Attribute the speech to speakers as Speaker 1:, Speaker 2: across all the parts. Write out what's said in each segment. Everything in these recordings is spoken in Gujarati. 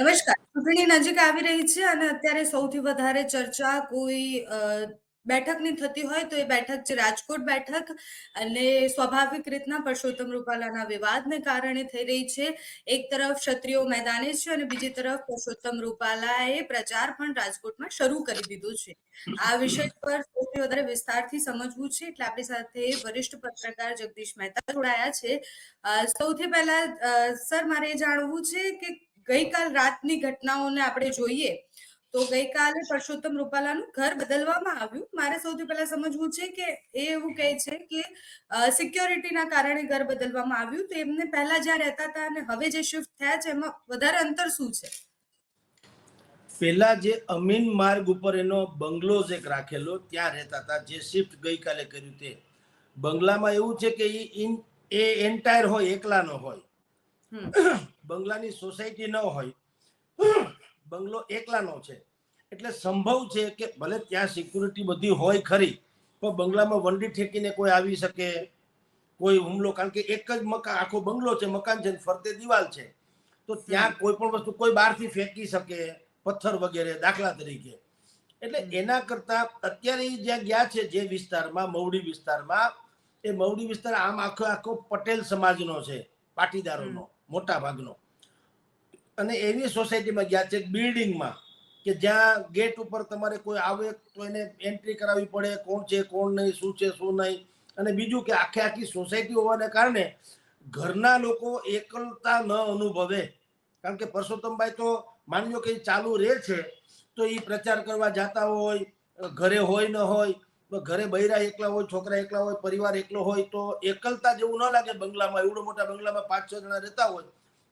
Speaker 1: નમસ્કાર. ચૂંટણી નજીક આવી રહી છે અને અત્યારે સૌથી વધારે ચર્ચા કોઈ બેઠકની થતી હોય તો એ બેઠક છે રાજકોટ બેઠક અને સ્વાભાવિક રીતના પરસોત્તમ રૂપાલાના વિવાદને કારણે થઈ રહી છે. એક તરફ ક્ષત્રિયો મેદાને છે અને બીજી તરફ પરસોત્તમ રૂપાલાએ પ્રચાર પણ રાજકોટમાં શરૂ કરી દીધો છે. આ વિષય પર સૌથી વધારે વિસ્તારથી સમજવું છે એટલે આપણી સાથે વરિષ્ઠ પત્રકાર જગદીશ મહેતા જોડાયા છે. સૌથી પહેલા સર મારે એ જાણવું છે કે ગઈકાલ રાતની ઘટનાઓને આપણે જોઈએ તો ગઈકાલે પરસોત્તમ રૂપાલાનું ઘર બદલવામાં આવ્યું. મારે સૌથી પહેલા સમજવું છે કે એ એવું કહે છે કે સિક્યોરિટીના કારણે ઘર બદલવામાં આવ્યું. તો એમને પહેલા જ્યાં રહેતા હતા અને હવે જે શિફ્ટ થયા છે, એમાં વધારે અંતર શું છે?
Speaker 2: પેલા જે અમીન માર્ગ ઉપર એનો બંગલો એક રાખેલો, ત્યાં રહેતા હતા. જે શિફ્ટ ગઈકાલે કર્યું તે. બંગલામાં એવું છે કે એ એ એન્ટાયર હોય, એકલાનો હોય. બંગલાની સોસાયટી ન હોય બંગલો એકલાનો છે. એટલે સંભવ છે કે ભલે ત્યાં સિક્યુરિટી બધી હોય ખરી પણ બંગલામાં વંડી ઠેકીને કોઈ આવી શકે કોઈ હુમલો કારણ કે એક જ મકાન આખો બંગલો છે મકાન છે ને ફરતે દિવાલ છે. તો ત્યાં કોઈ પણ વસ્તુ કોઈ બહારથી ફેંકી શકે પથ્થર વગેરે દાખલા તરીકે. એટલે એના કરતા અત્યારે જ્યાં ગયા છે જે વિસ્તારમાં મવડી વિસ્તારમાં એ મવડી વિસ્તાર આમ આખો આખો પટેલ સમાજનો છે પાટીદારોનો. મોટા ભાગનો અને એવી સોસાયટીમાં ગયા છે બિલ્ડિંગમાં કે જ્યાં ગેટ ઉપર તમારે કોઈ આવે તો એને એન્ટ્રી કરાવવી પડે કોણ છે, કોણ નહીં, શું છે, શું નહીં. અને બીજું કે આખે આખી સોસાયટી હોવાને કારણે ઘરના લોકો એકલતા ન અનુભવે. કારણ કે પરસોત્તમભાઈ તો માની લો કે ચાલુ રહે છે, તો એ પ્રચાર કરવા જતા હોય, ઘરે હોય ન હોય ઘરે બૈરા એકલા હોય છોકરા એકલા હોય પરિવાર એકલો હોય તો એકલતા જેવું ન લાગે બંગલામાં. એવડો મોટા બંગલામાં પાંચ છ જણા રહેતા હોય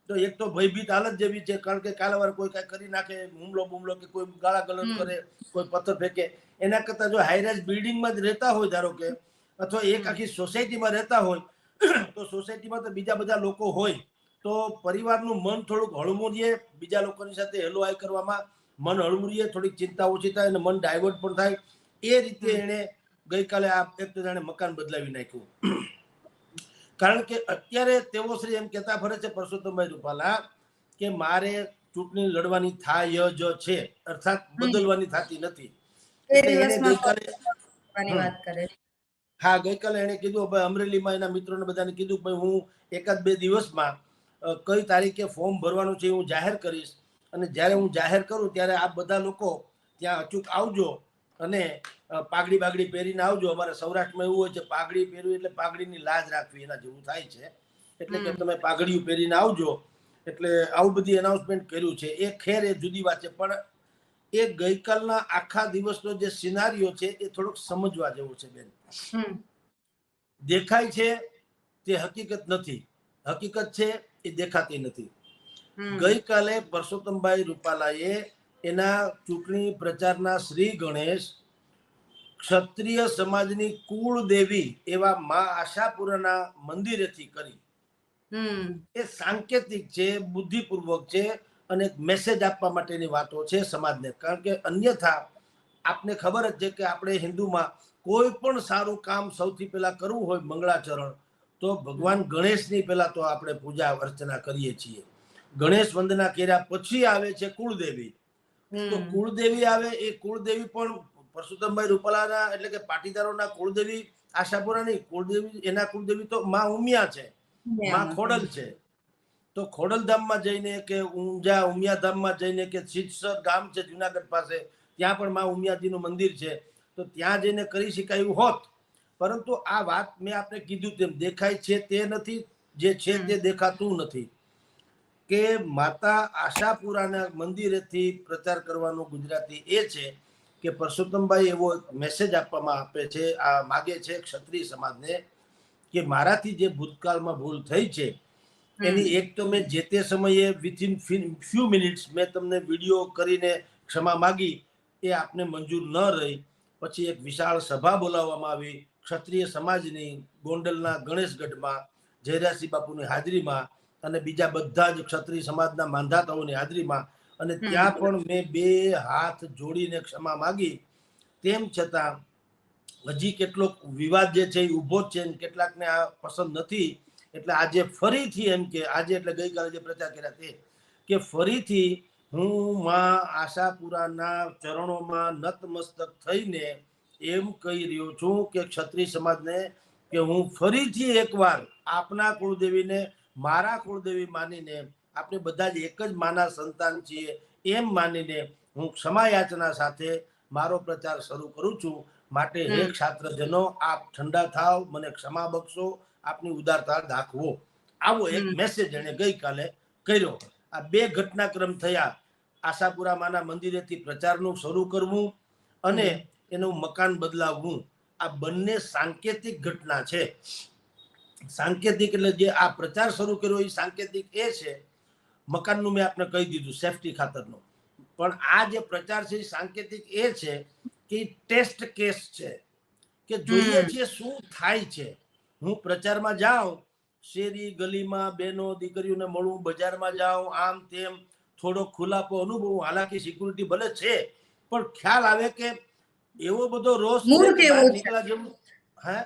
Speaker 2: તો એક તો ભયભીત હાલત જેવી છે કારણ કે કાલે વાર કોઈ કઈ કરી નાખે હુમલો બુમલો કે કોઈ ગાળા ગલોચ કરે કોઈ પથ્થર ફેંકે. એના કરતા જો હાઈરાઇઝ બિલ્ડિંગમાં જ રહેતા હોય ધારો કે અથવા એક આખી સોસાયટીમાં રહેતા હોય તો સોસાયટીમાં તો બીજા બધા લોકો હોય તો પરિવારનું મન થોડુંક હળવું રહે બીજા લોકોની સાથે હેલો આય કરવામાં મન હળવું રહે થોડીક ચિંતા ઓછી થાય અને મન ડાયવર્ટ પણ થાય. એ રીતે. એણે ગઈકાલે આ એક જાણે મકાન બદલાવી નાખ્યું. કારણ કે અત્યારે તેઓ શ્રી એમ કહેતા ફરે છે પરસોત્તમભાઈ રૂપાલા કે મારે ચૂંટણી લડવાની થાય જ છે અર્થાત બદલવાની થતી નથી. હા ગઈકાલે એને કીધું ભાઈ અમરેલીમાં એના મિત્રોને બધાને કીધું ભાઈ હું એકાદ બે દિવસમાં કઈ તારીખે ફોર્મ ભરવાનું છે હું જાહેર કરીશ. અને જ્યારે હું જાહેર કરું ત્યારે આ બધા લોકો ત્યાં અચૂક આવજો અને પાઘડી બાગડી પહેરીને આવજો. અમારે સૌરાષ્ટ્રમાં એવું હોય છે પાઘડી પહેરવી એટલે પાઘડીની લાજ રાખવી એના જેવું થાય છે. એટલે કે તમે પાઘડીયું પહેરીને આવજો. એટલે આવું બધી એનાઉન્સમેન્ટ કર્યું છે. એ ખેર એ જુદી વાત છે. પણ એ ગઈકાલના આખા દિવસનો જે સિનારીઓ છે એ થોડોક સમજવા જેવો છે બેન.
Speaker 1: હમ,
Speaker 2: દેખાય છે તે હકીકત નથી. હકીકત છે એ દેખાતી નથી. ગઈકાલે પરસોત્તમભાઈ રૂપાલાએ એના ચૂંટણી પ્રચારના શ્રી ગણેશ ક્ષત્રિય સમાજની કુળ દેવી એવા મા આશાપુરાના મંદિરેથી કરી. એ સાંકેતિક છે બુદ્ધિપૂર્વક છે અને એક મેસેજ આપવા માટેની વાતો છે સમાજને. કારણ કે અન્યથા આપને ખબર જ છે કે આપણે હિન્દુમાં કોઈ પણ સારું કામ સૌથી પહેલા કરવું હોય મંગળાચરણ તો ભગવાન ગણેશની પહેલા તો આપણે પૂજા અર્ચના કરીએ છીએ. ગણેશ વંદના કર્યા પછી આવે છે કુળદેવી. તો કુળદેવી આવે એ કુળદેવી પણ પરસોત્તમભાઈ રૂપાલાના એટલે કે પાટીદારોના કુળદેવી આશાપુરાની કુળદેવી એના કુળદેવી તો માં ઉમિયા છે. માં ખોડલ છે. તો ખોડલધામમાં જઈને કે ઊંઝા ઉમિયાધામમાં જઈને કે સિદ્ધસર ગામ છે જુનાગઢ પાસે ત્યાં પણ માં ઉમિયાજીનું મંદિર છે. તો ત્યાં જઈને કરી શકાયું હોત. પરંતુ આ વાત મેં આપણે કીધું તેમ દેખાય છે તે નથી જે છે તે દેખાતું નથી. કે માતા આશાપુરાના મંદિરેથી પ્રચાર કરવાનું ગુજરાતી એ છે કે પરસોત્તમભાઈ એવો મેસેજ આપવામાં આપે છે આ માગે છે ક્ષત્રિય સમાજને કે મારાથી જે ભૂતકાળમાં ભૂલ થઈ છે એની એક તો મેં જે તે સમયે વિથિન ફ્યુ મિનિટ્સ મેં તમને વીડિયો કરીને ક્ષમા માગી એ આપને મંજૂર ન રહી. પછી એક વિશાળ સભા બોલાવવામાં આવી ક્ષત્રિય સમાજની ગોંડલના ગણેશગઢમાં જયરાસિંહ બાપુની હાજરીમાં અને બીજા બધા જ ક્ષત્રિય સમાજના માંધાતાઓની હાજરીમાં અને. ત્યાં પણ મેં બે હાથ જોડીને ક્ષમા માગી તેમ છતાં હજી કેટલોક વિવાદ જે છે એ ઊભો છે કેટલાકને આ પસંદ નથી એટલે આજે ફરીથી એમ કે આજે એટલે ગઈકાલે જે પ્રચાર કર્યા તે કે ફરીથી હું માં આશાપુરાના ચરણોમાં નતમસ્તક થઈને એમ કહી રહ્યો છું કે ક્ષત્રિય સમાજને કે હું ફરીથી એકવાર આપના કુળદેવીને મારા કુળદેવી માનીને આપણે બધા જ એક જ માના સંતાન છીએ એમ માનીને હું ક્ષમાયાચના સાથે મારો પ્રચાર શરૂ કરું છું. માટે હે
Speaker 1: હમ.
Speaker 2: છાત્રજનો આપ ઠંડા થાવ મને ક્ષમા બક્ષો આપની ઉદારતા દાખવો. આવો એક. મેસેજ એને ગઈકાલે કર્યો. આ બે ઘટનાક્રમ થયા. આશાપુરા માના મંદિરેથી પ્રચારનું શરૂ કરવું અને એનું મકાન બદલાવવું. આ બંને સાંકેતિક ઘટના છે. સાંકેતિક એટલે જે આ પ્રચાર શરૂ કર્યો એ સાંકેતિક એ છે મકાનનું મેં આપને કહી દીધું સેફટી ખાતરનું પણ આ જે પ્રચાર છે એ સાંકેતિક એ છે કે ટેસ્ટ કેસ છે કે જોઈએ
Speaker 1: હમ.
Speaker 2: છે શું થાય છે હું પ્રચારમાં જાઉં શેરી ગલીમાં બેનો દીકરીઓને મળું બજારમાં જાઉં આમ તેમ થોડો ખુલાપો અનુભવ હાલાકી સિક્યુરિટી ભલે છે પણ ખ્યાલ આવે કે એવો બધો રોષ? નીકળ્યા જેવું હે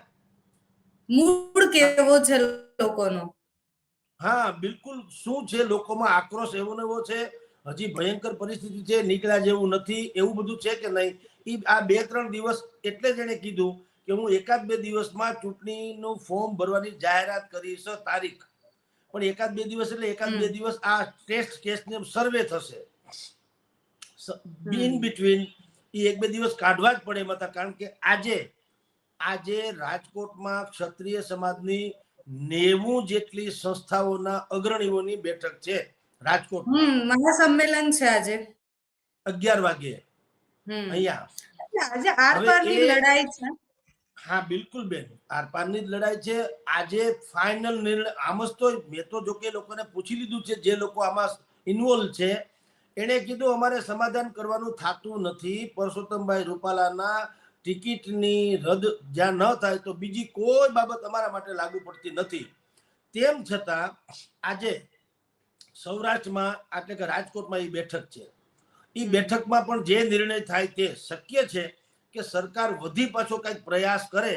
Speaker 1: મૂળ કેવો છે લોકોનો?
Speaker 2: હા બિલકુલ. શું છે લોકોમાં આક્રોશ એવો ને એવો છે? હજી ભયંકર પરિસ્થિતિ છે નીકળ્યા જેવું નથી એવું બધું છે કે નહીં? ઈ આ બે ત્રણ દિવસ એટલે જ કીધું કે હું એકાદ બે દિવસમાં ચૂંટણીનું ફોર્મ ભરવાની જાહેરાત કરીશ તારીખ. પણ એકાદ બે દિવસ એટલે એકાદ બે દિવસ આ ટેસ્ટ કેસને સર્વે થશે. ઇન બિટવીન એ એક બે દિવસ કાઢવા જ પડે એમાં કારણ કે આજે આજે રાજકોટમાં ક્ષત્રિય સમાજની નેવું જેટલી સંસ્થાઓના અગ્રણીઓની બેઠક છે રાજકોટ
Speaker 1: મહાસંમેલન છે આજે.
Speaker 2: અગિયાર વાગે. અહીંયા.
Speaker 1: આજે લડાઈ છે.
Speaker 2: હા બિલકુલ બેન. આરપારની જ લડાઈ છે. આજે ફાઇનલ નિર્ણય આમ જ તો મેં તો જો કે લોકોને પૂછી લીધું છે જે લોકો આમાં ઇન્વોલ્વ છે. એણે કીધું અમારે સમાધાન કરવાનું થતું નથી. પરસોત્તમભાઈ રૂપાલાના ટિકિટની રદ જ્યાં ન થાય તો બીજી કોઈ બાબત અમારા માટે લાગુ પડતી નથી. તેમ છતાં આજે સૌરાષ્ટ્રમાં, એટલે કે રાજકોટમાં એ બેઠક છે. એ બેઠકમાં પણ જે નિર્ણય થાય તે શક્ય છે કે સરકાર વધી પાછો કંઈક પ્રયાસ કરે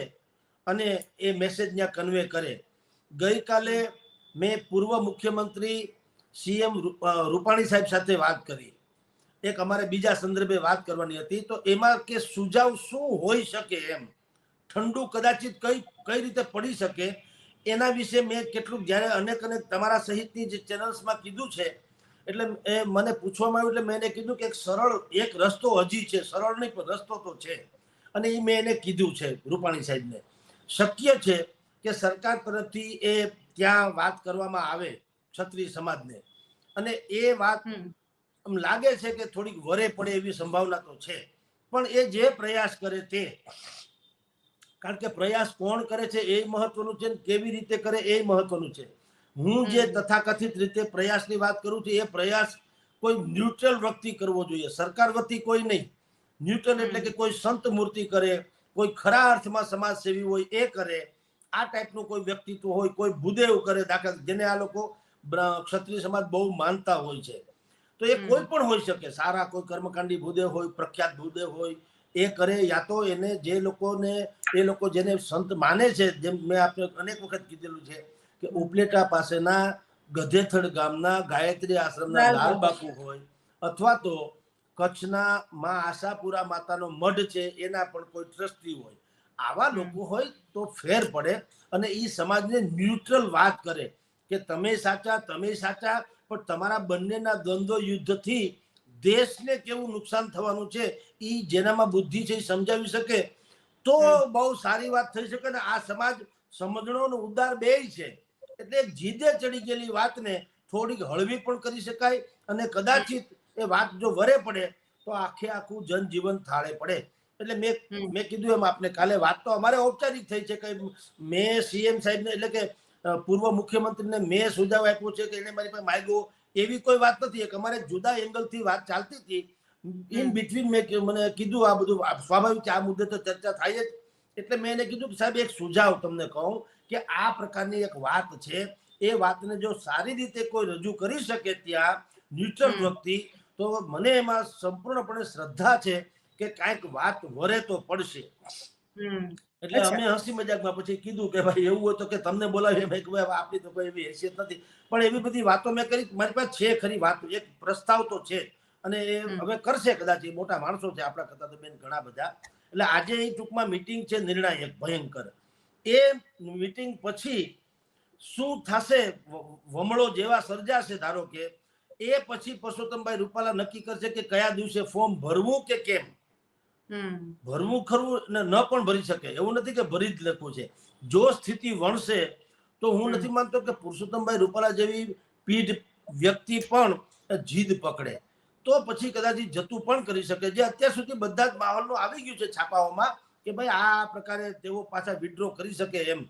Speaker 2: અને એ મેસેજ ત્યાં કન્વે કરે. ગઈકાલે મેં પૂર્વ મુખ્યમંત્રી સીએમ રૂપાણી સાહેબ સાથે વાત કરી. એક અમારે બીજા સંદર્ભે વાત કરવાની હતી, તો એમાં કે સુઝાવ શું હોઈ શકે એમ, ઠંડુ કદાચિત કઈ કઈ રીતે પડી શકે, એના વિશે મેં કેટલુંક જ્યારે અનેક અનેક તમારા સહિતની જે ચેનલ્સમાં કીધું છે, એટલે એ મને પૂછવામાં આવ્યું, એટલે મેં એને કીધું કે એક સરળ, એક રસ્તો હજી છે, સરળ નહીં, પણ રસ્તો તો છે. અને એ મેં એને કીધું છે રૂપાણી સાહેબને. શક્ય છે કે સરકાર તરફથી એ ત્યાં વાત કરવામાં આવે, ક્ષત્રિય સમાજને. અને એ વાત આમ લાગે છે કે થોડીક વરે પડે એવી સંભાવના તો છે. પણ એ જે પ્રયાસ કરે તે કારણ કે પ્રયાસ કોણ કરે છે એ મહત્વનું છે કેવી રીતે કરે એ મહત્વનું છે. હું જે. તથાકથિત રીતે પ્રયાસની વાત કરું છું એ પ્રયાસ કોઈ ન્યુટ્રલ વ્યક્તિ કરવો જોઈએ. સરકાર વતી કોઈ નહીં. ન્યુટ્રલ એટલે કે કોઈ સંત મૂર્તિ કરે કોઈ ખરા અર્થમાં સમાજ સેવી હોય એ કરે. આ ટાઈપનું કોઈ વ્યક્તિત્વ હોય કોઈ ભૂદેવ કરે દાખલા જેને આ લોકો ક્ષત્રિય સમાજ બહુ માનતા હોય છે. તો એ કોઈ પણ હોઈ શકે સારા કોઈ કર્મકાંડી ભૂદેવ હોય પ્રખ્યાત ભૂદેવ હોય એ કરે યા તો એને જે લોકોને એ લોકો જેને સંત માને છે જેમ મેં આપણે અનેક વખત કીધેલું છે કે ઉપલેટા પાસેના ગધેથડ ગામના ગાયત્રી આશ્રમના
Speaker 1: લાલ
Speaker 2: લાલ
Speaker 1: બાપુ.
Speaker 2: બાપુ હોય અથવા તો કચ્છના માં આશાપુરા માતાનો મઢ છે એના પણ કોઈ ટ્રસ્ટી હોય આવા. લોકો હોય તો ફેર પડે અને એ સમાજને ન્યુટ્રલ વાત કરે કે તમે સાચા તમે સાચા પણ તમારા બંનેના દ્વંદ્વ યુદ્ધથી દેશને કેવું નુકસાન થવાનું છે એ જેનામાં બુદ્ધિ છે એ સમજાવી શકે? તો બહુ સારી વાત થઈ શકે ને આ સમાજ સમજણોનો ઉદ્ધાર બે છે. એટલે જીદે ચડી ગયેલી વાતને થોડીક હળવી પણ કરી શકાય અને કદાચિત એ વાત જો વરે પડે તો આખે આખું જનજીવન થાળે પડે. એટલે મેં મેં કીધું એમ આપને કાલે વાત તો અમારે ઔપચારિક થઈ છે કે મેં સીએમ સાહેબને એટલે કે પૂર્વ મુખ્યમંત્રીને મેં સુઝાવ આપ્યો છે કે એને મારી પાસે માગ્યો એવી કોઈ વાત નથી. એક અમારે જુદા એંગલથી વાત ચાલતી હતી. ઇન બિટવીન મેં મને કીધું આ બધું સ્વાભાવિક છે આ મુદ્દે તો ચર્ચા થાય જ. એટલે મેં એને કીધું કે સાહેબ એક સુઝાવ તમને કહું કે આ પ્રકારની એક વાત છે. એ વાતને જો સારી રીતે કોઈ રજૂ કરી શકે ત્યાં ન્યુટ્રલ વ્યક્તિ તો મને એમાં સંપૂર્ણપણે શ્રદ્ધા છે કે કાંઈક વાત વરે તો પડશે. એટલે અમે હસી મજાકમાં પછી કીધું કે ભાઈ એવું હોય તો કે તમને બોલાવીએ. ભાઈ કે આપણી તો કોઈ એવી હેસિયત નથી. પણ એવી બધી વાતો મેં કરી. મારી પાસે છે ખરી વાત. એક પ્રસ્તાવ તો છે. અને એ હવે કરશે કદાચ. એ મોટા માણસો છે આપણા કરતા તો બેન ઘણા બધા. એટલે આજે એ ટૂંકમાં મીટિંગ છે નિર્ણાયક ભયંકર. એ મીટિંગ પછી શું થશે? વમળો જેવા સર્જાશે ધારો કે. એ પછી પરસોત્તમભાઈ રૂપાલા નક્કી કરશે કે કયા દિવસે ફોર્મ ભરવું કે કેમ? ભરવું ખરું ને ન પણ ભરી શકે. એવું નથી કે ભરી જ લખવું છે. જો સ્થિતિ વણશે તો હું નથી માનતો કે પુરુષોત્તમભાઈ રૂપાલા જેવી પીઢ વ્યક્તિ પણ જીદ પકડે. તો પછી કદાચ જતું પણ કરી શકે. જે અત્યાર સુધી બધા જ માહોલનું આવી ગયું છે છાપાઓમાં કે ભાઈ આ પ્રકારે તેઓ પાછા વિડ્રો કરી શકે એમ.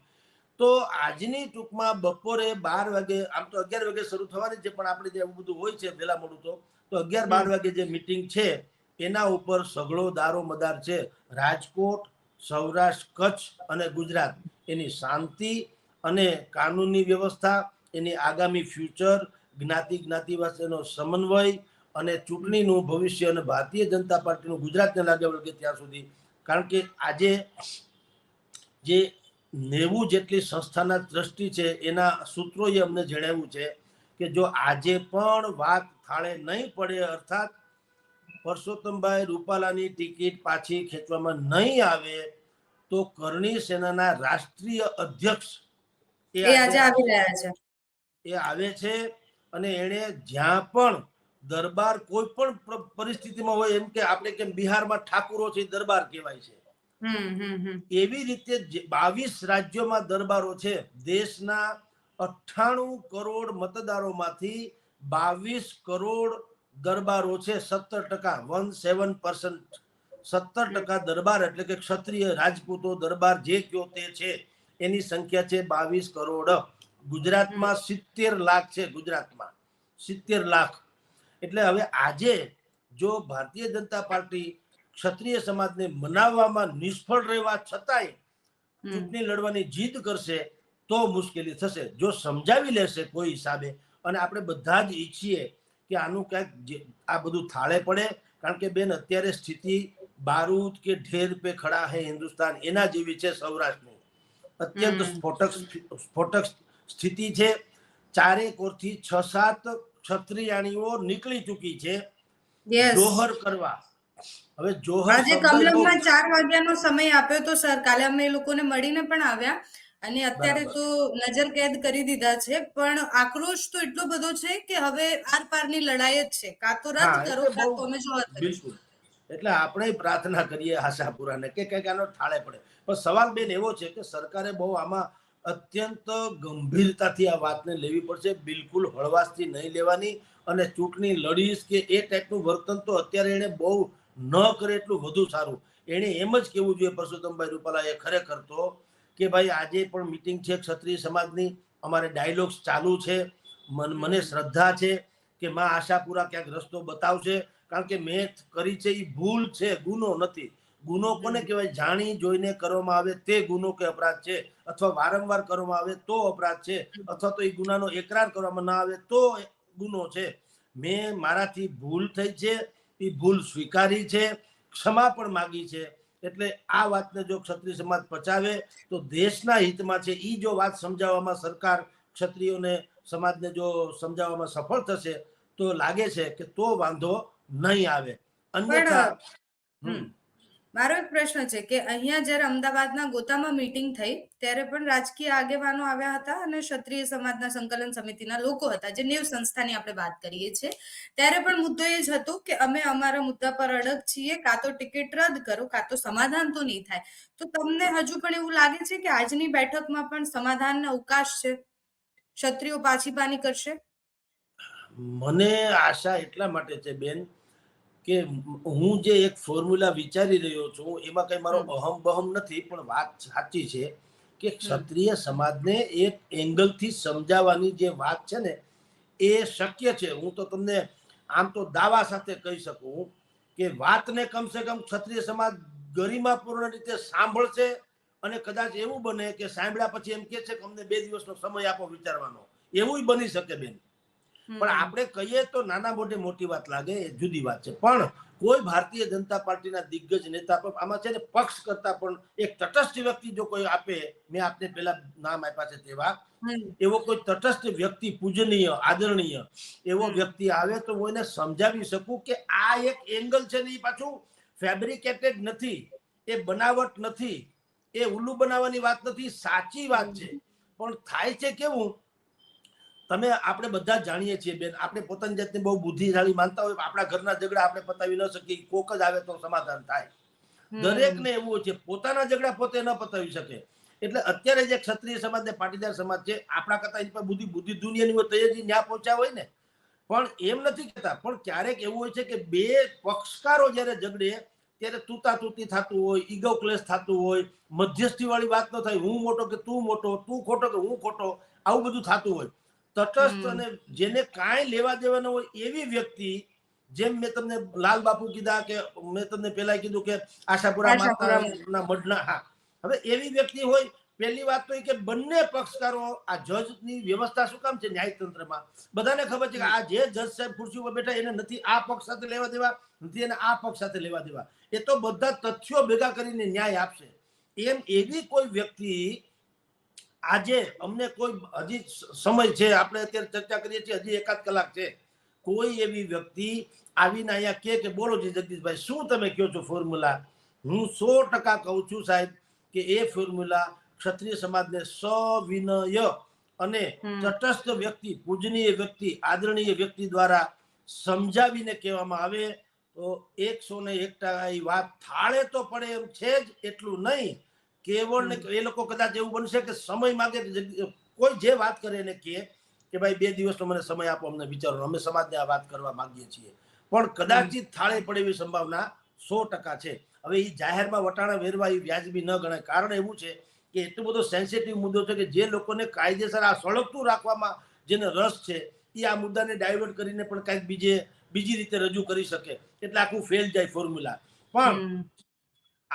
Speaker 2: તો આજની ટૂંકમાં બપોરે બાર વાગે આમ તો અગિયાર વાગે શરૂ થવાની છે પણ આપણે જે એવું બધું હોય છે વહેલા મોડું તો તો અગિયાર બાર વાગે જે મીટિંગ છે એના ઉપર સઘળો દારો મદાર છે. રાજકોટ, સૌરાષ્ટ્ર, કચ્છ અને ગુજરાત. એની શાંતિ અને કાનૂની વ્યવસ્થા, એની આગામી ફ્યુચર જ્ઞાતિ જ્ઞાતિ વચ્ચેનો સમન્વય અને ચૂંટણીનું ભવિષ્ય અને ભારતીય જનતા પાર્ટીનું ગુજરાતને લાગે વળગે ત્યાં સુધી. કારણ કે આજે જે નેવું જેટલી સંસ્થાના ટ્રસ્ટી છે, એના સૂત્રોએ અમને જણાવ્યું છે કે જો આજે પણ વાત થાળે નહીં પડે, અર્થાત પરસોત્તમભાઈ રૂપાલાની ટિકિટ પાછી ખેંચવામાં નહીં આવે તો કરણી સેનાના રાષ્ટ્રીય અધ્યક્ષ
Speaker 1: એ આજે આવી રહ્યા છે.
Speaker 2: એ આવે છે અને એણે જ્યાં પણ દરબાર કોઈ પણ પરિસ્થિતિમાં હોય એમ કે આપણે કેમ બિહારમાં ઠાકુરો છે દરબાર કહેવાય છે. એવી રીતે બાવીસ રાજ્યોમાં દરબારો છે દેશના અઠ્ઠાણું કરોડ મતદારોમાંથી બાવીસ કરોડ દરબારો છે સત્તર ટકા વન સેવન પર્સન્ટ. સત્તર ટકા દરબાર એટલે કે ક્ષત્રિય રાજપૂતો દરબાર જે કયો તે છે એની સંખ્યા છે બાવીસ કરોડ. ગુજરાતમાં સિત્તેર લાખ છે ગુજરાતમાં. સિત્તેર લાખ. એટલે હવે આજે જો ભારતીય જનતા પાર્ટી ક્ષત્રિય સમાજને મનાવવામાં નિષ્ફળ રહેવા છતાંય ચૂંટણી લડવાની જીત કરશે તો મુશ્કેલી થશે. જો સમજાવી લેશે કોઈ હિસાબે અને આપણે બધા જ ઈચ્છીએ કે આનું ક્યાંક આ બધું થાળે પડે કારણ કે બેન અત્યારે સ્થિતિ બારૂદ કે ઢેર પે ખડા હે હિન્દુસ્તાન એના જેવી છે સૌરાષ્ટ્રની. અત્યંત. સ્ફોટક સ્ફોટક સ્થિતિ છે. ચારે કોરથી છ સાત ક્ષત્રિયાણીઓ નીકળી ચૂકી છે. જોહર કરવા. હવે જોહર
Speaker 1: આજે કમલમમાં ચાર વાગ્યાનો સમય આપ્યો તો સર કાલે અમે એ લોકોને મળીને પણ આવ્યા. અને અત્યારે. તો નજર કેદ કરી દીધા છે પણ આક્રોશ તો એટલો બધો છે કે હવે આર પારની લડાઈ જ છે. કાં તો રદ કરો કાં તો અમે જોવા
Speaker 2: બિલકુલ. એટલે આપણે પ્રાર્થના કરીએ આશાપુરાને કે કંઈક આનો ઠાળે પડે. પણ સવાલ બેન એવો છે કે સરકારે બહુ આમાં અત્યંત ગંભીરતાથી આ વાતને લેવી પડશે બિલકુલ હળવાશથી નહીં લેવાની અને ચૂંટણી લડીશ કે એ ટાઈપનું વર્તન તો અત્યારે એણે બહુ ન કરે એટલું વધુ સારું. એણે એમ જ કહેવું જોઈએ પરસોત્તમભાઈ રૂપાલાએ ખરેખર તો કે ભાઈ આજે પણ મિટિંગ છે ક્ષત્રિય સમાજની અમારે ડાયલોગ્સ ચાલુ છે મન શ્રદ્ધા છે કે માં આશાપુરા ક્યાંક રસ્તો બતાવશે કારણ કે મેં કરી છે એ ભૂલ છે ગુનો નથી. ગુનો કોને કહેવાય? જાણી જોઈને કરવામાં આવે તે ગુનો કે અપરાધ છે અથવા વારંવાર કરવામાં આવે તો અપરાધ છે અથવા તો એ ગુનાનો એકરાર કરવામાં ના આવે તો ગુનો છે. મેં મારાથી ભૂલ થઈ છે એ ભૂલ સ્વીકારી છે ક્ષમા પણ માગી છે. એટલે આ વાતને જો ક્ષત્રિય સમાજ પચાવે તો દેશના હિતમાં છે એ જો વાત સમજાવવામાં સરકાર ક્ષત્રિયોને સમાજને જો સમજાવવામાં સફળ થશે તો લાગે છે કે તો વાંધો નહીં આવે અન્યથા
Speaker 1: હમ. મારો એક પ્રશ્ન છે કે અહીંયા જ્યારે અમદાવાદના ગોતામાં મીટિંગ થઈ, ત્યારે પણ રાજકીય આગેવાનો આવ્યા હતા અને ક્ષત્રિય સમાજના સંકલન સમિતિના લોકો હતા, જે નેવ સંસ્થાની આપણે વાત કરીએ છીએ. ત્યારે પણ મુદ્દો એ જ હતો કે અમે અમારા મુદ્દા પર અડગ છીએ, કાં તો ટિકિટ રદ કરો, કાં તો સમાધાન તો નહીં થાય. તો તમને હજુ પણ એવું લાગે છે કે આજની બેઠકમાં પણ સમાધાનનો અવકાશ છે? ક્ષત્રિયો પાછી પાની કરશે?
Speaker 2: મને આશા એટલા માટે છે બેન કે હું જે એક ફોર્મ્યુલા વિચારી રહ્યો છું એમાં કઈ મારો
Speaker 1: હમ.
Speaker 2: અહમ બહમ નથી પણ વાત સાચી છે કે ક્ષત્રિય સમાજને એક એંગલથી સમજાવવાની જે વાત છે ને એ શક્ય છે. હું તો તમને આમ તો દાવા સાથે કહી શકું કે વાતને કમસે કમ ક્ષત્રિય સમાજ ગરિમાપૂર્ણ રીતે સાંભળશે અને કદાચ એવું બને કે સાંભળ્યા પછી એમ કે છે કે અમને બે દિવસનો સમય આપો વિચારવાનો. એવું બની શકે બેન. પણ આપણે કહીએ તો નાના મોટે મોટી વાત લાગે એ જુદી વાત છે. પણ કોઈ ભારતીય જનતા પાર્ટીના દિગ્ગજ નેતા પણ આમાં છે ને પક્ષ કરતા પણ એક તટસ્થ વ્યક્તિ જો કોઈ આપે મેં આપને પેલા નામ આપ્યા છે તેવા એવો કોઈ તટસ્થ વ્યક્તિ પૂજનીય આદરણીય એવો વ્યક્તિ આવે તો હું એને સમજાવી શકું કે આ એક એંગલ છે ને એ પાછું ફેબ્રિકેટેડ નથી એ બનાવટ નથી એ ઉલ્લુ બનાવવાની વાત નથી સાચી વાત છે. પણ થાય છે કેવું તમે આપણે બધા જાણીએ છીએ બેન આપણે પોતાની જાતને બહુ બુદ્ધિશાળી માનતા હોય આપણા ઘરના ઝઘડા આપણે પતાવી ન શકીએ કોક જ આવે તો સમાધાન થાય. દરેકને એવું છે પોતાના ઝઘડા પોતે ન પતાવી શકે. એટલે અત્યારે જે ક્ષત્રિય સમાજ ને પાટીદાર સમાજ છે આપણા કરતા એની પર બુદ્ધિ બુદ્ધિ દુનિયાની હોય તૈયારી ન્યા પહોંચ્યા હોય ને. પણ એમ નથી કહેતા પણ ક્યારેક એવું હોય છે કે બે પક્ષકારો જ્યારે ઝઘડે ત્યારે તૂતા તૂતી થતું હોય ઈગો ક્લેશ થતું હોય મધ્યસ્થી વાળી વાત ન થાય હું મોટો કે તું મોટો તું ખોટો કે હું ખોટો આવું બધું થતું હોય. તટસ્થ અને જેને કાંઈ લેવા દેવાનો હોય એવી વ્યક્તિ જેમ મેં તમને લાલ બાપુ કીધા કે મેં તમને પેલા કીધું કે આશાપુરા માતાના મઢના હા. હવે એવી વ્યક્તિ હોય પહેલી વાત તો એ કે બંને પક્ષકારો આ જજની વ્યવસ્થા શું કામ છે ન્યાયતંત્રમાં? બધાને ખબર છે કે આ જે જજ સાહેબ ખુરશી ઉપર બેઠા એને નથી આ પક્ષ સાથે લેવા દેવા નથી એને આ પક્ષ સાથે લેવા દેવા. એ તો બધા તથ્યો ભેગા કરીને ન્યાય આપશે. એમ એવી કોઈ વ્યક્તિ આજે અમને કોઈ હજી સમય છે આપણે અત્યારે ચર્ચા કરીએ છીએ હજી એકાદ કલાક છે. કોઈ એવી વ્યક્તિ આવીને અહીંયા કે કે બોલો જી જગદીશભાઈ શું તમે કહો છો ફોર્મ્યુલા? હું સો ટકા કહું છું સાહેબ કે એ ફોર્મ્યુલા ક્ષત્રિય સમાજને સવિનય અને તટસ્થ વ્યક્તિ પૂજનીય વ્યક્તિ આદરણીય વ્યક્તિ દ્વારા સમજાવીને કહેવામાં આવે તો એકસો ને એક ટકા એ વાત થાળે તો પડે એમ છે જ એટલું નહીં. કેવળ ને એ લોકો કદાચ એવું બનશે કે સમય માંગે કોઈ જે વાત કરે એને કહે કે ભાઈ બે દિવસનો મને સમય આપો અમને વિચારો. અમે સમાજને આ વાત કરવા માંગીએ છીએ. પણ કદાચિત થાળે પડે એવી સંભાવના સો ટકા છે. હવે એ જાહેરમાં વટાણા વેરવા એ વ્યાજબી ન ગણાય. કારણ એવું છે કે એટલો બધો સેન્સિટિવ મુદ્દો છે કે જે લોકોને કાયદેસર આ સળગતું રાખવામાં જેને રસ છે એ આ મુદ્દાને ડાયવર્ટ કરીને પણ કાંઈક બીજે બીજી રીતે રજૂ કરી શકે. એટલે આખું ફેલ જાય ફોર્મ્યુલા પણ.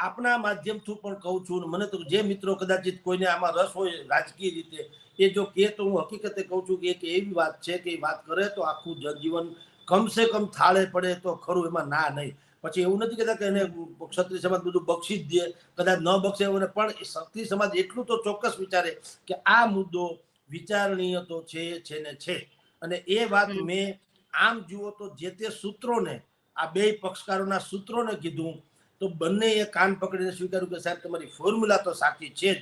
Speaker 2: આપના માધ્યમથી પણ કહું છું મને તો જે મિત્રો કદાચિત કોઈને આમાં રસ હોય રાજકીય રીતે એ જો કે તો હું હકીકતે કહું છું કે એક એવી વાત છે કે વાત કરે તો આખું જનજીવન કમસે કમ થાળે પડે તો ખરું એમાં ના નહીં. પછી એવું નથી કહેતા કે એને ક્ષત્રિય સમાજ બધું બક્ષી જ દે કદાચ ન બક્ષે એવું નહીં, પણ ક્ષત્રિય સમાજ એટલું તો ચોક્કસ વિચારે કે આ મુદ્દો વિચારણીય તો છે છે ને છે. અને એ વાત મેં આમ જુઓ તો જે તે સૂત્રોને આ બે પક્ષકારોના સૂત્રોને કીધું તો બંને એ કાન પકડીને સ્વીકાર્યું કે સાહેબ તમારી ફોર્મ્યુલા તો સાચી છે જ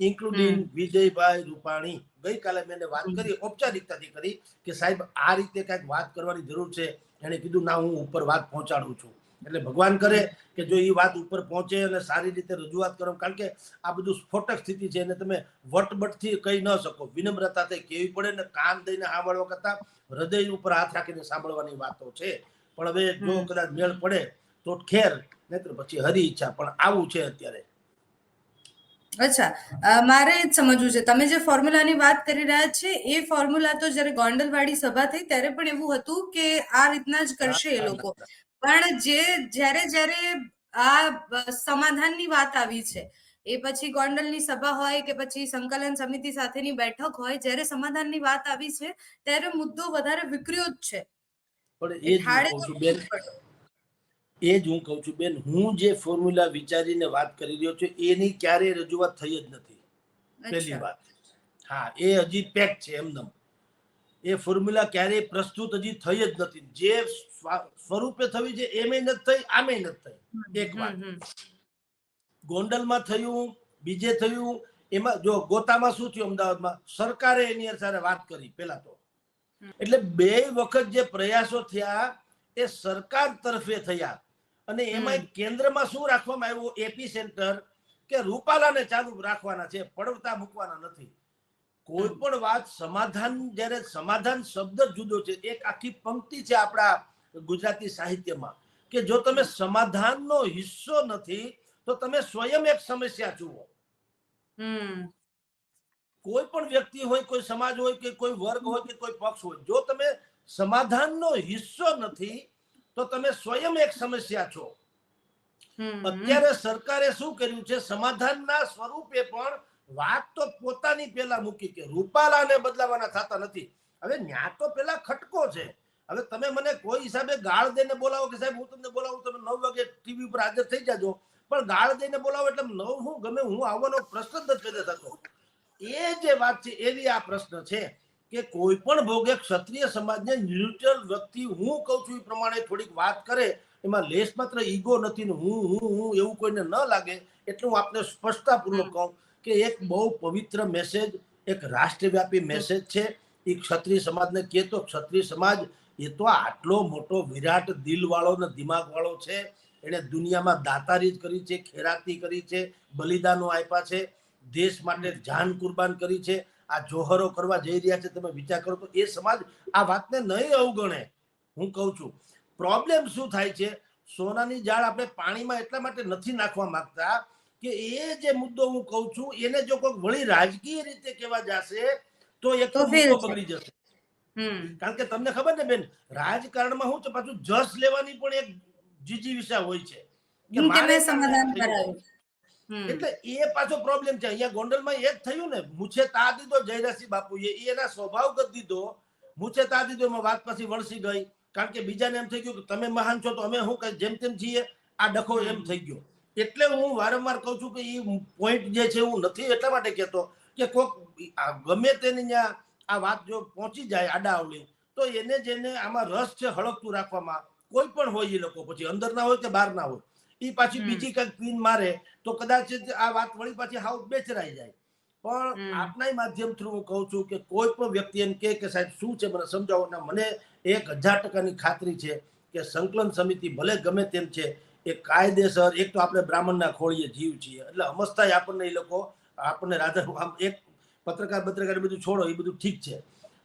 Speaker 2: ઇન્ક્લુડિંગ વિજયભાઈ રૂપાણી. ગઈકાલે મેં વાત કરી ઔપચારિકતાથી કરી કે સાહેબ આ રીતે કાંઈક વાત કરવાની જરૂર છે. એને કીધું ના હું ઉપર વાત પહોંચાડું છું. એટલે ભગવાન કરે કે જો એ વાત ઉપર પહોંચે અને સારી રીતે રજૂઆત કરો કારણ કે આ બધું સ્ફોટક સ્થિતિ છે એને તમે વટબટથી કહી ન શકો. વિનમ્રતાથી કહેવી પડે ને કાન દઈને સાંભળવા કરતા હૃદય ઉપર હાથ રાખીને સાંભળવાની વાતો છે. પણ હવે જો કદાચ મેળ પડે તો ખેર નહીતર પછી હરી ઈચ્છા પણ આવું છે અત્યારે.
Speaker 1: અચ્છા મારે એ જ સમજવું છે. તમે જે ફોર્મ્યુલાની વાત કરી રહ્યા છે એ ફોર્મ્યુલા તો જ્યારે ગોંડલવાડી સભા થઈ ત્યારે પણ એવું હતું કે આ રીતના જ કરશે એ લોકો. પણ જે જ્યારે જ્યારે આ સમાધાનની વાત આવી છે એ પછી ગોંડલની સભા હોય કે પછી સંકલન સમિતિ સાથેની બેઠક હોય જ્યારે સમાધાનની વાત આવી છે ત્યારે મુદ્દો વધારે વિકર્યો જ છે.
Speaker 2: પણ
Speaker 1: એ
Speaker 2: એ જ હું કહું છું બેન હું જે ફોર્મ્યુલા વિચારીને વાત કરી રહ્યો છું એની ક્યારેય રજૂઆત થઈ જ નથી. પહેલી વાત. હા એ હજી પેક છે એમનેમ. એ ફોર્મ્યુલા ક્યારેય પ્રસ્તુત હજી થઈ જ નથી. જે સ્વરૂપે થવી છે એમે નથી થઈ આમે નથી થઈ. એક વાત. ગોંડલમાં થયું બીજે થયું એમાં જો ગોતામાં શું થયું અમદાવાદમાં? સરકારે એની સાથે વાત કરી પેલા તો. એટલે બે વખત જે પ્રયાસો થયા એ સરકાર તરફે થયા. અને એમાં કેન્દ્રમાં શું રાખવામાં આવ્યું? એપી સેન્ટર કે રૂપાલાને ચાલુ રાખવાના છે પડવતા મૂકવાના નથી. કોઈ પણ વાત સમાધાન જ્યારે સમાધાન શબ્દ જુદો છે એક આખી પંક્તિ છે આપણા ગુજરાતી સાહિત્યમાં કે જો તમે સમાધાનનો હિસ્સો નથી તો તમે સ્વયં એક સમસ્યા જુઓ.
Speaker 1: હમ.
Speaker 2: કોઈ પણ વ્યક્તિ હોય કોઈ સમાજ હોય કે કોઈ વર્ગ હોય કે કોઈ પક્ષ હોય જો તમે સમાધાનનો હિસ્સો નથી તો તમે સ્વયં એક સમસ્યા છો. અત્યારે સરકારે શું કર્યું છે? સમાધાનના સ્વરૂપે પણ વાત તો પોતાની પેલા મૂકી કે રૂપાલાને બદલાવાના થતા નથી. હવે ન્યા તો પેલા ખટકો છે. હવે તમે મને કોઈ હિસાબે ગાળ દઈને બોલાવો કે સાહેબ હું તમને બોલાવું તમે નવ વાગે ટીવી ઉપર હાજર થઈ જાજો. પણ ગાળ દઈને બોલાવો એટલે નવ હું ગમે હું આવવાનો પ્રશ્ન જ નથી પેદા થતો. એ જે વાત છે એવી આ પ્રશ્ન છે. કે કોઈ પણ ભોગે ક્ષત્રિય સમાજને ન્યુટ્રલ વ્યક્તિ હું કહું છું એ પ્રમાણે થોડીક વાત કરે, એમાં લેશ માત્ર ઈગો નથી ને હું હું હું એવું કોઈને ન લાગે, એટલે હું આપને સ્પષ્ટતાપૂર્વક કહું કે એક બહુ પવિત્ર મેસેજ એક રાષ્ટ્રવ્યાપી મેસેજ છે. એ ક્ષત્રિય સમાજને કહે તો ક્ષત્રિય સમાજ, એ તો આટલો મોટો વિરાટ દિલવાળો ને દિમાગવાળો છે. એણે દુનિયામાં દાતારી જ કરી છે, ખેરાતી કરી છે, બલિદાનો આપ્યા છે. દેશ માટે જાન કુરબાન કરી છે. આ જોહરો કરવા જઈ રહ્યા છે તમે વિચાર કરો તો એ સમાજ આ વાતને નહીં અવગણે. હું કહું છું પ્રોબ્લેમ શું થાય છે? સોનાની જાળ આપણે પાણીમાં એટલા માટે નથી નાખવા માંગતા કે એ જે મુદ્દો હું કહું છું એને જો કોઈ વળી રાજકીય રીતે કહેવા જશે તો એક
Speaker 1: તો
Speaker 2: તો મુદ્દો બગડી જશે. કારણ કે તમને ખબર ને બેન રાજકારણમાં હું છે પાછું જસ લેવાની પણ એક જીજી વિષય હોય છે. કે મારે
Speaker 1: સમાધાન કરાવ્યું
Speaker 2: એટલે એ પાછો પ્રોબ્લેમ છે. અહીંયા ગોંડલમાં એ જ થયું ને. મુછે તા દીધો જયરાસિંહ બાપુએ. એ એના સ્વભાવગત દીધો. મુછે તા દીધો એમાં વાત પછી વળસી ગઈ. કારણ કે બીજાને એમ થઈ ગયું કે તમે મહાન છો તો અમે શું કઈ જેમ તેમ છીએ. આ ડખો એમ થઈ ગયો. એટલે હું વારંવાર કહું છું કે એ પોઈન્ટ જે છે હું નથી એટલા માટે કહેતો કે કોક ગમે તેની આ વાત જો પહોંચી જાય આડાવડી તો એને જેને આમાં રસ છે હળકતું રાખવામાં કોઈ પણ હોય એ લોકો પછી અંદર ના હોય કે બહાર ના હોય એ પાછી. બીજી કંઈક પીન મારે તો કદાચ આ વાત વળી પાછી હાવ બેચરાઈ જાય. પણ આપના માધ્યમ થ્રુ હું કહું છું કે કોઈ પણ વ્યક્તિ એમ કે કે સાહેબ શું છે? મને સમજાવો. ને મને એક હજાર ટકાની ખાતરી છે કે સંકલન સમિતિ ભલે ગમે તેમ છે એ કાયદેસર એક તો આપણે બ્રાહ્મણના ખોળીએ જીવ છીએ. એટલે અમસ્તાય આપણને એ લોકો આપણને રાધા આમ એક પત્રકાર પત્રકાર બધું છોડો એ બધું ઠીક છે.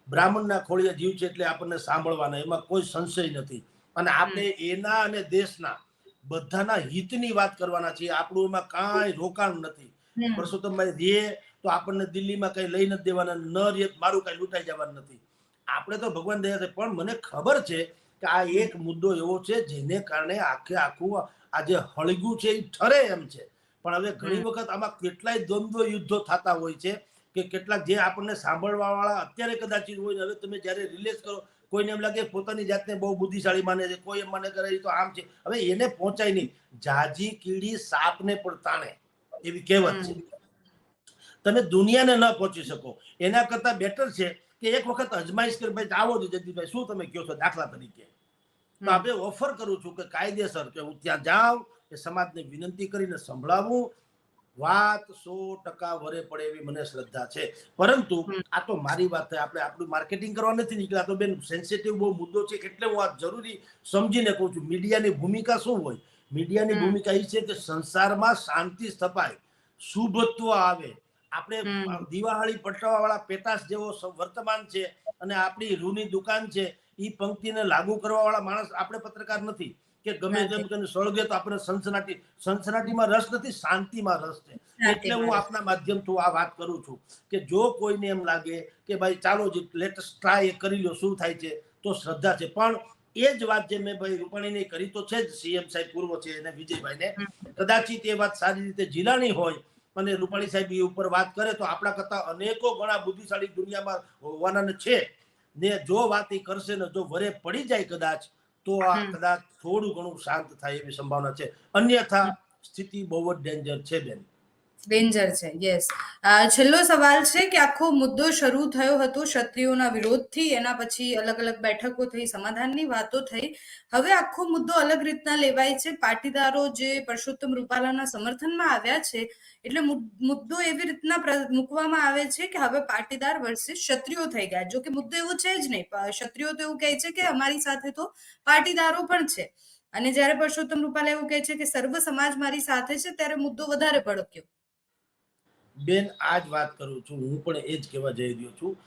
Speaker 2: બ્રાહ્મણના ખોળીએ જીવ છે એટલે આપણને સાંભળવાના એમાં કોઈ સંશય નથી. અને આપણે એના અને દેશના બધાના હિતની વાત કરવાના છીએ. આપણું એમાં કાંઈ રોકાણ નથી. પરસોત્તમભાઈ રે તો આપણને દિલ્હીમાં કઈ લઈ નથી દેવાના ન રે મારું કઈ લૂંટાઈ જવાનું નથી. આપણે તો ભગવાન દયા પણ મને ખબર છે કે આ એક મુદ્દો એવો છે જેને કારણે આખે આખું આ જે હળગ્યું છે એ ઠરે એમ છે. પણ હવે ઘણી વખત આમાં કેટલાય દ્વંદ્વ યુદ્ધો થતા હોય છે કે કેટલાક જે આપણને સાંભળવા વાળા અત્યારે કદાચ હોય ને હવે તમે જ્યારે રિલેસ કરો કોઈને એમ લાગે પોતાની જાતને બહુ બુદ્ધિશાળી માને છે કોઈ એમ માને કરે તો આમ છે. હવે એને પહોંચાય નહીં. જાજી કીડી સાપને પણ તાણે એવી કહેવત છે. તમે દુનિયાને ન પહોંચી શકો. એના કરતા બેટર છે કે એક વખત અજમાઈશ કરી ભાઈ આવો જ જગદીશભાઈ શું તમે કહો છો દાખલા તરીકે? તો આપણે ઓફર કરું છું કે કાયદેસર કે હું ત્યાં જાઉં એ સમાજને વિનંતી કરીને સંભળાવું વાત સો ટકા વરે પડે એવી મને શ્રદ્ધા છે. પરંતુ આ તો મારી વાત થાય આપણે આપણું માર્કેટિંગ કરવા નથી નીકળ્યા. તો બેન સેન્સિટિવ બહુ મુદ્દો છે એટલે હું આ જરૂરી સમજીને કહું છું મીડિયાની ભૂમિકા શું હોય? મીડિયાની ભૂમિકા એ છે કે સંસારમાં શાંતિ સ્થપાય શુભત્વ આવે. આપણે દિવાળી પટવા વાળા પેટાસ જેવો વર્તમાન છે અને આપણી રૂની દુકાન છે એ પંક્તિને લાગુ કરવા વાળા માણસ આપણે પત્રકાર નથી. કે ગમે તેમ કરીને સળગે તો આપણે સનસનાટી સનસનાટીમાં રસ નથી શાંતિમાં રસ છે. એટલે હું આપના માધ્યમથી આ વાત કરું છું કે જો કોઈને એમ લાગે કે ભાઈ ચાલો જે લેટેસ્ટ ટ્રાય કરી લો શું થાય છે તો શ્રદ્ધા છે. પણ એ જ વાત જે મેં ભાઈ રૂપાણીને કરી તો છે જ સીએમ સાહેબ પૂર્વ છે અને વિજયભાઈને. કદાચિત એ વાત સારી રીતે જીલાણી હોય અને રૂપાણી સાહેબ એ ઉપર વાત કરે તો આપણા કરતા અનેકો ઘણા બુદ્ધિશાળી દુનિયામાં હોવાના છે. ને જો વાત એ કરશે ને જો વરે પડી જાય કદાચ તો આ. કદાચ થોડું ઘણું શાંત થાય એવી સંભાવના છે. અન્યથા સ્થિતિ બહુ જ ડેન્જર છે બેન.
Speaker 1: ડેન્જર છે યસ છેલ્લો સવાલ છે કે આખો મુદ્દો શરૂ થયો હતો ક્ષત્રિયોના વિરોધથી, એના પછી અલગ અલગ બેઠકો થઈ, સમાધાનની વાતો થઈ. હવે આખો મુદ્દો અલગ રીતના લેવાય છે. પાટીદારો જે પરસોત્તમ રૂપાલાના સમર્થનમાં આવ્યા છે, એટલે મુદ્દો એવી રીતના મૂકવામાં આવે છે કે હવે પાટીદાર વર્સિસ ક્ષત્રિયો થઈ ગયા. જો કે મુદ્દો એવો છે જ નહીં. ક્ષત્રિયો તો એવું કહે છે કે અમારી સાથે તો પાટીદારો પણ છે. અને જ્યારે પરસોત્તમ રૂપાલા એવું કહે છે કે સર્વ સમાજ મારી સાથે છે ત્યારે મુદ્દો વધારે ભડક્યો
Speaker 2: બેન આ જ વાત કરું છું. હું પણ એ જ કહેવા જઈ રહ્યો છું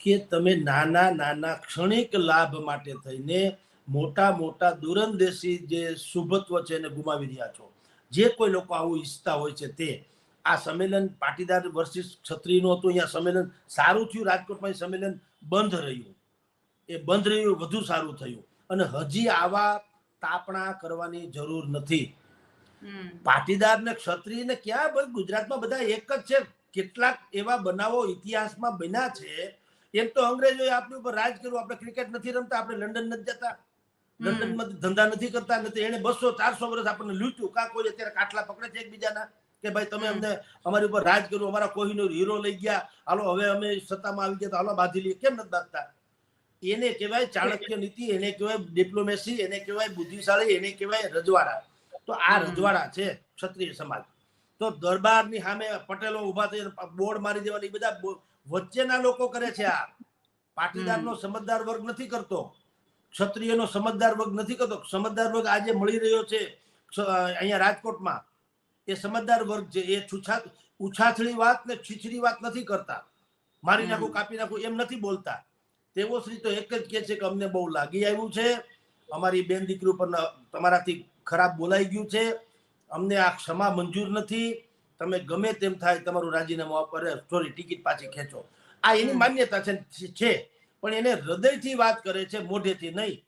Speaker 2: કે તમે નાના નાના ક્ષણિક લાભ માટે થઈને મોટા મોટા દૂરંદેશી જે શુભત્વ છે એને ગુમાવી રહ્યા છો. જે કોઈ લોકો આવું ઈચ્છતા હોય છે તે. આ સંમેલન પાટીદાર વર્ષિસ ક્ષત્રિયનું હતું. અહીંયા સંમેલન સારું થયું. રાજકોટમાં સંમેલન બંધ રહ્યું. એ બંધ રહ્યું, વધુ સારું થયું. અને હજી આવા તાપણા કરવાની જરૂર નથી. પાટીદાર ને ક્ષત્રિય ને ક્યાં ગુજરાતમાં બધા એક જ છે. કેટલાક એવા બનાવો ઇતિહાસમાં બન્યા છે. એમ તો અંગ્રેજોએ આપણી ઉપર રાજ કર્યું. આપણે ક્રિકેટ નથી રમતા આપણે લંડન નથી જતા. લંડનમાં ધંધા નથી કરતા નથી એને બસો ચારસો વર્ષ આપણને લૂંટ્યું. કા કોઈ અત્યારે કાટલા પકડે છે એકબીજાના? કે ભાઈ તમે અમને અમારી ઉપર રાજ કર્યું અમારા કોહિનૂર હીરો લઈ ગયા. હાલો હવે અમે સત્તામાં આવી ગયા તો હાલો બાંધી લઈએ. કેમ નથી બાંધતા? એને કહેવાય ચાણક્ય નીતિ એને કહેવાય ડિપ્લોમેસી એને કહેવાય બુદ્ધિશાળી એને કહેવાય રજવાડા. તો આ રજવાડા છે ક્ષત્રિય સમાજ. તો દરબારની સામે પટેલો ઊભા થઈ બોર્ડ મારી દેવાની એ બધા વચ્ચેના લોકો કરે છે આ. પાટીદારનો સમજદાર વર્ગ નથી કરતો. ક્ષત્રિયનો સમજદાર વર્ગ નથી કરતો. સમજદાર વર્ગ આજે મળી રહ્યો છે અહીંયા રાજકોટમાં. એ સમજદાર વર્ગ છે. એ છુછા ઉછાછડી વાત ને છીછરી વાત નથી કરતા. મારી નાખું કાપી નાખું એમ નથી બોલતા. તેવો શ્રી તો એક જ કે છે કે અમને બહુ લાગી આવ્યું છે. અમારી બેન દીકરી ઉપર તમારાથી ખરાબ બોલાઈ ગયું છે. અમને આ ક્ષમા મંજૂર નથી. તમે ગમે તેમ થાય તમારું રાજીનામું આપવા સોરી ટિકિટ પાછી ખેંચો. આ એની માન્યતા છે પણ એને હૃદયથી વાત કરે છે મોઢેથી નહીં.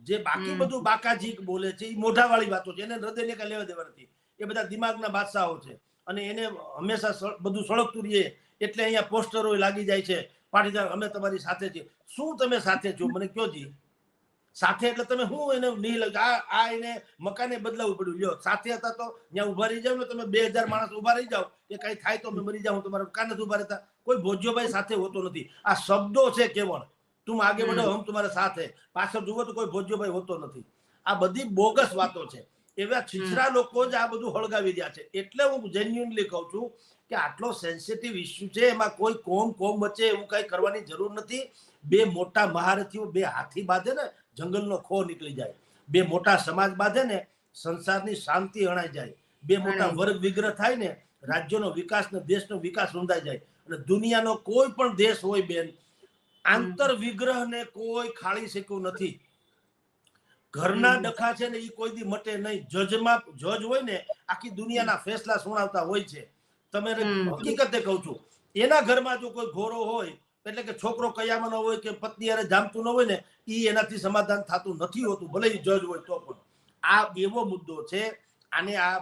Speaker 2: જે બાકી બધું બાકાજી બોલે છે એ મોઢાવાળી વાતો છે. એને હૃદયને કઈ લેવા દેવા નથી. એ બધા દિમાગના બાદશાહો છે. અને એને હંમેશા બધું સળગતું રહીએ. એટલે અહીંયા પોસ્ટરો લાગી જાય છે. પાટીદાર અમે તમારી સાથે છીએ. શું તમે સાથે છો? મને કયો જી? સાથે એટલે તમે શું એને નહીં લગ આ એને મકાને બદલાવવું પડ્યું. લ્યો સાથે હતા તો ત્યાં ઊભા રહી જાવ ને તમે બે હજાર માણસ ઊભા રહી જાવ કે કઈ થાય તો અમે મરી જાઉં તમારા મકાન નથી ઊભા રહેતા. કોઈ ભોજ્યોભાઈ સાથે હોતો નથી. આ શબ્દો છે કેવળ. તું આગે
Speaker 1: હમ.
Speaker 2: હમ તમારા સાથે. પાછળ જુઓ તો કોઈ ભોજ્યોભાઈ હોતો નથી. આ બધી બોગસ વાતો છે. એવા છીછરા લોકો જ આ બધું હળગાવી રહ્યા છે. એટલે હું જેન્યુનલી કહું છું કે આટલો સેન્સિટિવ ઇસ્યુ છે એમાં કોઈ કોમ કોમ વચ્ચે એવું કઈ કરવાની જરૂર નથી. બે મોટા મહારથીઓ બે હાથી બાંધે ને જંગલનો ખો નીકળી જાય. બે મોટા સમાજ બાંધે ને સંસારની શાંતિ અણાઈ જાય. બે મોટા વર્ગ વિગ્રહ થાય ને રાજ્યનો વિકાસ ને દેશનો વિકાસ રૂંધાઈ જાય. અને દુનિયાનો કોઈ પણ દેશ હોય બેન આંતર વિગ્રહ ને કોઈ ખાળી શક્યું નથી. ઘરના ડખા છે ને એ કોઈ દી મટે નહીં. જજમાં જજ હોય ને આખી દુનિયાના ફેસલા સુણાવતા હોય છે. તમે હકીકતે કહું છું એના ઘરમાં જો કોઈ ઘોરો હોય એટલે કે છોકરો કયામાં ન હોય કે પત્ની યારે જામતું ન હોય ને એ એનાથી સમાધાન થતું નથી હોતું, ભલે એ જજ હોય તો પણ. આ એવો મુદ્દો છે, આને આ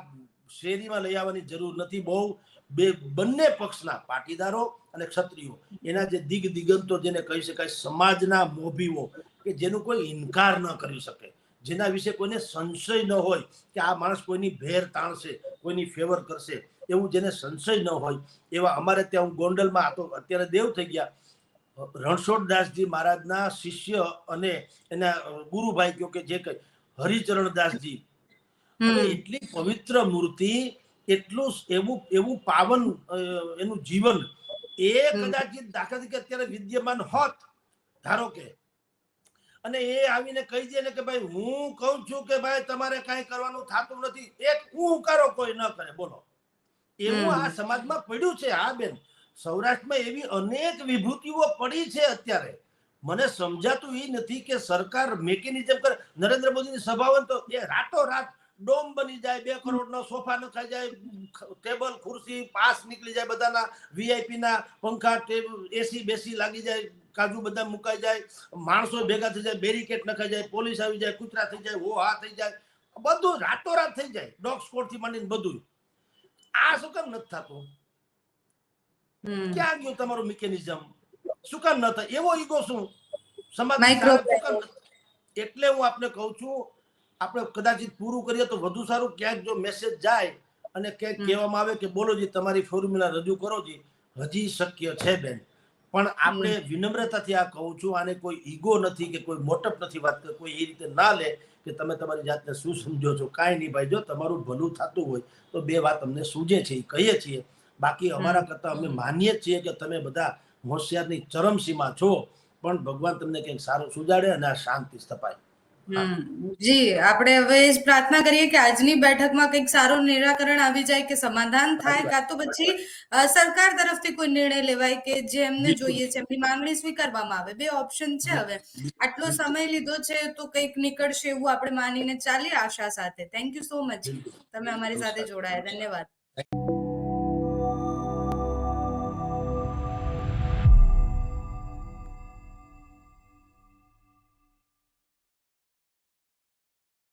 Speaker 2: શેરીમાં લઈ આવવાની જરૂર નથી. બહુ બે, બંને પક્ષના પાટીદારો અને ક્ષત્રિયો, એના જે દિગ દિગંતો જેને કહી શકાય સમાજના મોભીઓ, કે જેનું કોઈ ઇનકાર ન કરી શકે, જેના વિશે કોઈને સંશય ન હોય કે આ માણસ કોઈની ભેર તાણશે, કોઈની ફેવર કરશે, એવું જેને સંશય ન હોય, એવા અમારે ત્યાં હું ગોંડલમાં, આ તો અત્યારે દેવ થઈ ગયા રણછોડદાસજી મહારાજના શિષ્ય અને એના ગુરુભાઈ કયો કે જે કઈ હરિચરણદાસજી એટલી પવિત્ર મૂર્તિ એટલું એવું એવું પાવન એનું જીવન એ કદાચિત દાખલા તરીકે અત્યારે વિદ્યમાન હોત ધારો કે. અને એ આવીને કહી દે ને કે ભાઈ હું કહું છું કે ભાઈ તમારે કઈ કરવાનું થતું નથી. એક હું કરો કોઈ ન કરે બોલો. એવું. આ સમાજમાં પડ્યું છે હા બેન. સૌરાષ્ટ્રમાં એવી અનેક વિભૂતિઓ પડી છે અત્યારે. મને સમજાતું એ નથી કે સરકાર મેકેનિઝમ કરે. નરેન્દ્ર મોદીની સભાવન તો એ રાતો રાત ડોમ બની જાય, બે કરોડનો સોફા નખાઈ જાય, ટેબલ, ખુરશી, પાસ નીકળી જાય બધાના વીઆઈપી ના, પંખા એસી બેસી લાગી જાય, કાજુ બધા મુકાઈ જાય, માણસો ભેગા થઈ જાય, બેરિકેટ નખાઈ જાય, પોલીસ આવી જાય, કૂતરા થઈ જાય હો હા થઈ જાય, બધું રાતો રાત થઈ જાય, ડોગ સ્કોડથી માંડીને બધું. આ શું કેમ નથી થતું. ક્યાં ગયું તમારું મિકેનિઝમ શું કામ ન થાય? એવો ઈગો શું? સમાજ એટલે હું આપને કહું છું આપણે કદાચિત પૂરું કરીએ તો વધુ સારું. ક્યાંક જો મેસેજ જાય અને ક્યાંક કહેવામાં આવે કે બોલો જી તમારી ફોર્મ્યુલા રજૂ કરો જી. હજી શક્ય છે બેન. પણ આપણે વિનમ્રતાથી આ કહું છું આને કોઈ ઈગો નથી કે કોઈ મોટપ નથી વાત કરે કોઈ એ રીતે ના લે કે તમે તમારી જાતને શું સમજો છો? કાંઈ નહીં ભાઈ જો તમારું ભલું થતું હોય તો બે વાત અમને સૂજે છે એ કહીએ છીએ. બાકી અમારા કરતા અમે માનીએ છીએ કે તમે બધા હોશિયારની ચરમસીમા છો પણ ભગવાન તમને કંઈક સારું સુજાડે અને આ શાંતિ સ્થપાય.
Speaker 1: જી આપણે હવે એ જ પ્રાર્થના કરીએ કે આજની બેઠકમાં કંઈક સારું નિરાકરણ આવી જાય કે સમાધાન થાય કાં તો પછી સરકાર તરફથી કોઈ નિર્ણય લેવાય કે જે એમને જોઈએ છે એમની માંગણી સ્વીકારવામાં આવે. બે ઓપ્શન છે હવે. આટલો સમય લીધો છે તો કંઈક નીકળશે એવું આપણે માનીને ચાલીએ આશા સાથે. થેન્ક યુ સો મચ તમે અમારી સાથે જોડાયા. ધન્યવાદ.